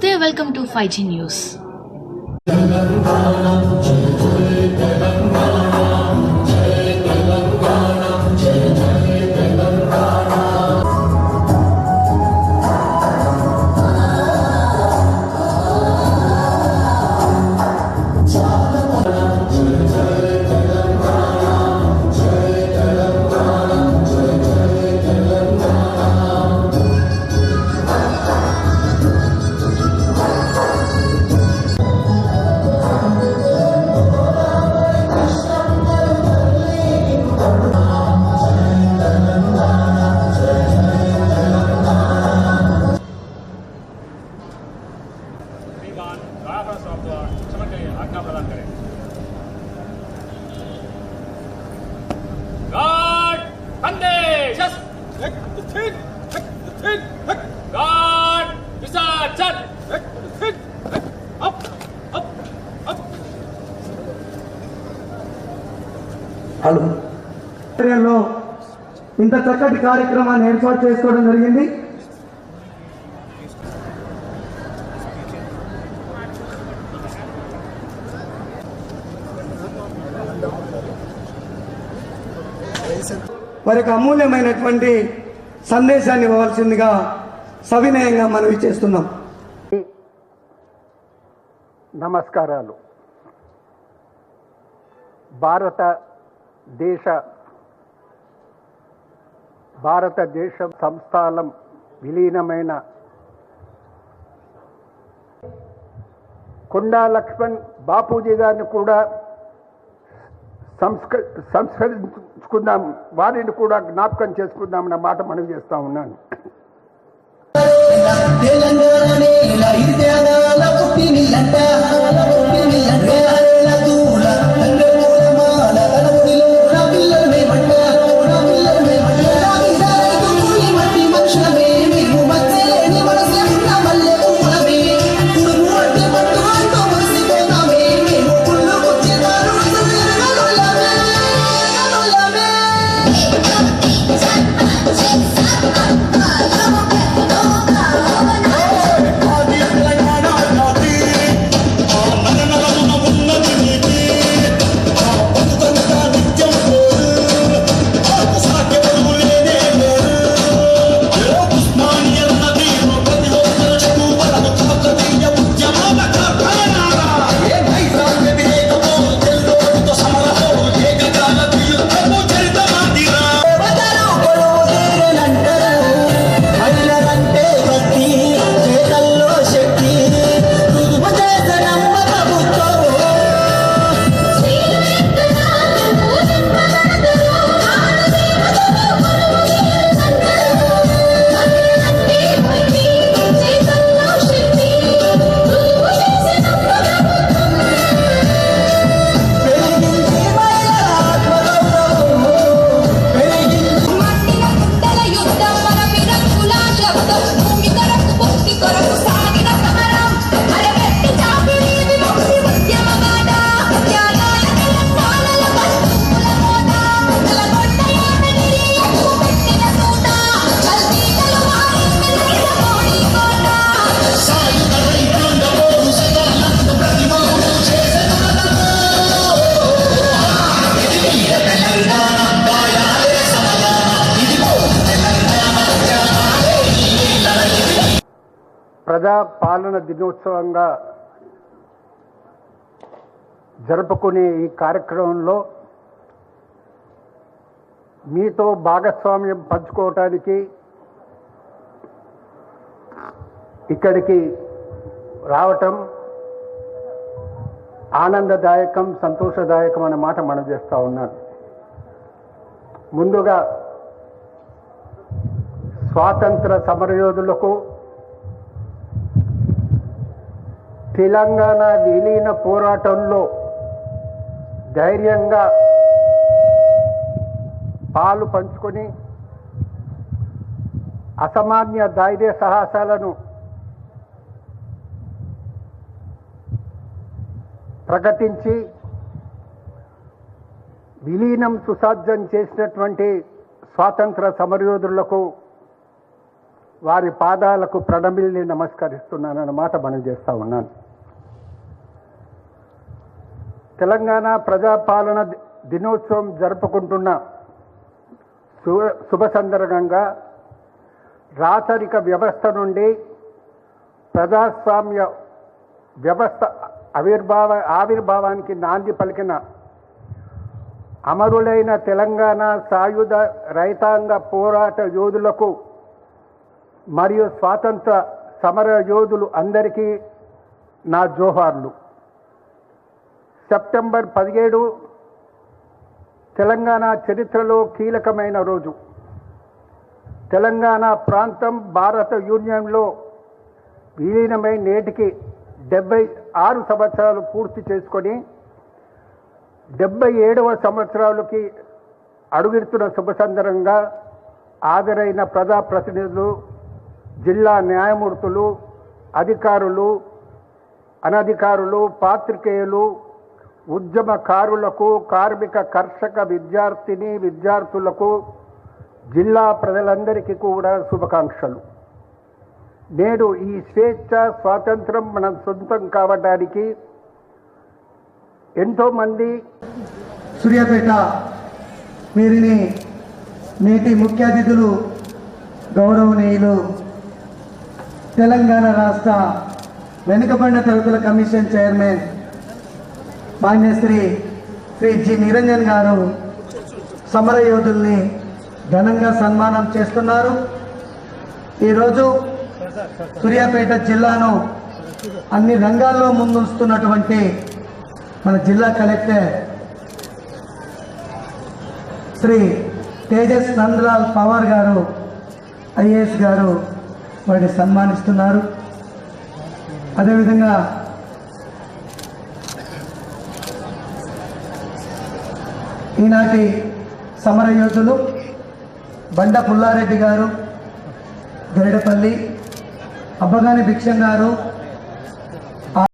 ನಮಸ್ತೆ welcome to five G news hello. ఇంత చక్కటి కార్యక్రమాన్ని ఏర్పాటు చేసుకోవడం జరిగింది. వారికి అమూల్యమైనటువంటి సందేశాన్ని ఇవ్వవలసిందిగా సవినయంగా మనవి చేస్తున్నాం. నమస్కారాలు. భారతదేశ భారతదేశ సంస్థానం విలీనమైన కొండా లక్ష్మణ్ బాపూజీ గారిని కూడా సంస్క సంస్కరించుకుందాం వారిని కూడా జ్ఞాపకం చేసుకుందామన్న మాట మనవి చేస్తూ ఉన్నాను. ప్రజా పాలన దినోత్సవంగా జరుపుకునే ఈ కార్యక్రమంలో మీతో భాగస్వామ్యం పంచుకోవటానికి ఇక్కడికి రావటం ఆనందదాయకం సంతోషదాయకం అనే మాట మనం చేస్తూ ఉన్నాను ముందుగా స్వాతంత్ర సమరయోధులకు తెలంగాణ విలీన పోరాటంలో ధైర్యంగా పాలు పంచుకొని అసామాన్య ధైర్య సాహసాలను ప్రకటించి విలీనం సుసాధ్యం చేసినటువంటి స్వాతంత్ర సమరయోధులకు వారి పాదాలకు ప్రణమిల్ని నమస్కరిస్తున్నానన్న మాట మనం చేస్తూ ఉన్నాను. తెలంగాణ ప్రజాపాలన దినోత్సవం జరుపుకుంటున్న శుభ సందర్భంగా రాచరిక వ్యవస్థ నుండి ప్రజాస్వామ్య వ్యవస్థ ఆవిర్భావ ఆవిర్భావానికి నాంది పలికిన అమరులైన తెలంగాణ సాయుధ రైతాంగ పోరాట యోధులకు మరియు స్వాతంత్ర సమర యోధులు అందరికీ నా జోహార్లు. సెప్టెంబర్ పదిహేడు తెలంగాణ చరిత్రలో కీలకమైన రోజు. తెలంగాణ ప్రాంతం భారత యూనియన్లో విలీనమై నేటికి డెబ్బై ఆరు సంవత్సరాలు పూర్తి చేసుకొని డెబ్బై ఏడవ సంవత్సరాలకి అడుగుతున్న శుభ సందర్భంగా హాజరైన ప్రజాప్రతినిధులు జిల్లా న్యాయమూర్తులు అధికారులు అనధికారులు పాత్రికేయులు ఉద్యమకారులకు కార్మిక కర్షక విద్యార్థిని విద్యార్థులకు జిల్లా ప్రజలందరికీ కూడా శుభాకాంక్షలు. నేడు ఈ స్వేచ్ఛ స్వాతంత్రం మనం సొంతం కావడానికి ఎంతోమంది సూర్యాపేట వీరిని నేటి ముఖ్య అతిథులు గౌరవనీయులు తెలంగాణ రాష్ట్ర వెనుకబడిన తరగతుల commission chairman Manyashri Shri G. Niranjan గారు సమరయోధుల్ని ఘనంగా సన్మానం చేస్తున్నారు. ఈరోజు సూర్యాపేట జిల్లాను అన్ని రంగాల్లో ముందుస్తున్నటువంటి మన జిల్లా కలెక్టర్ శ్రీ తేజస్ నందలాల్ పవార్ గారు ఐఏఎస్ గారు వారిని సన్మానిస్తున్నారు. అదేవిధంగా ఈనాటి సమరయోధులు బండ పుల్లారెడ్డి గారు గరిడపల్లి అబ్బగాని భిక్షం గారు